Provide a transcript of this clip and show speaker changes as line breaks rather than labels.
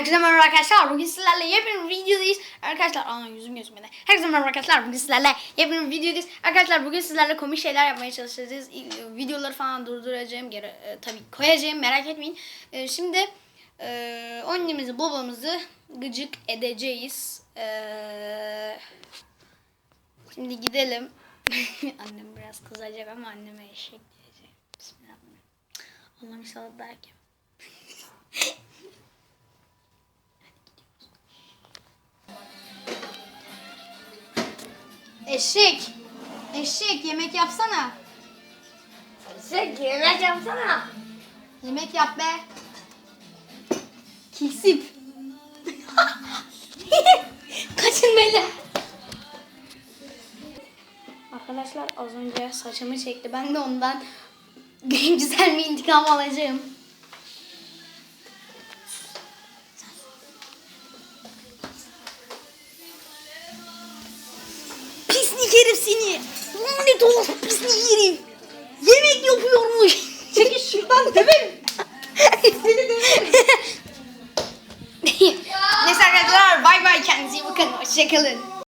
Herkese merhaba arkadaşlar. Bugün sizlerle yepyeni bir videodayız. Arkadaşlar aa yüzüm gözükmedi. Herkese merhaba arkadaşlar. Bugün sizlerle yepyeni bir videodayız. Arkadaşlar bugün sizlerle komik şeyler yapmaya çalışacağız. İ- Videoları falan durduracağım. Geri, e, tabii koyacağım merak etmeyin. E, şimdi e, annemizi babamızı gıcık edeceğiz. E, şimdi gidelim. Annem biraz kızacak ama anneme eşek diyecek. Bismillahirrahmanirrahim. Allah'ım inşallah derken. Eşek. Eşek yemek yapsana.
Sen yemek yapsana.
Yemek yap be. Kesip. Kaçın beni. Arkadaşlar az önce saçımı çekti. Ben de ondan güzel bir intikam alacağım. Seni. Lanet olası pislik herif. Yemek yapıyormuş. Çekil şuradan döverim. Seni döverim. Neyse arkadaşlar bay bay kendinize iyi bakın. Hoşçakalın.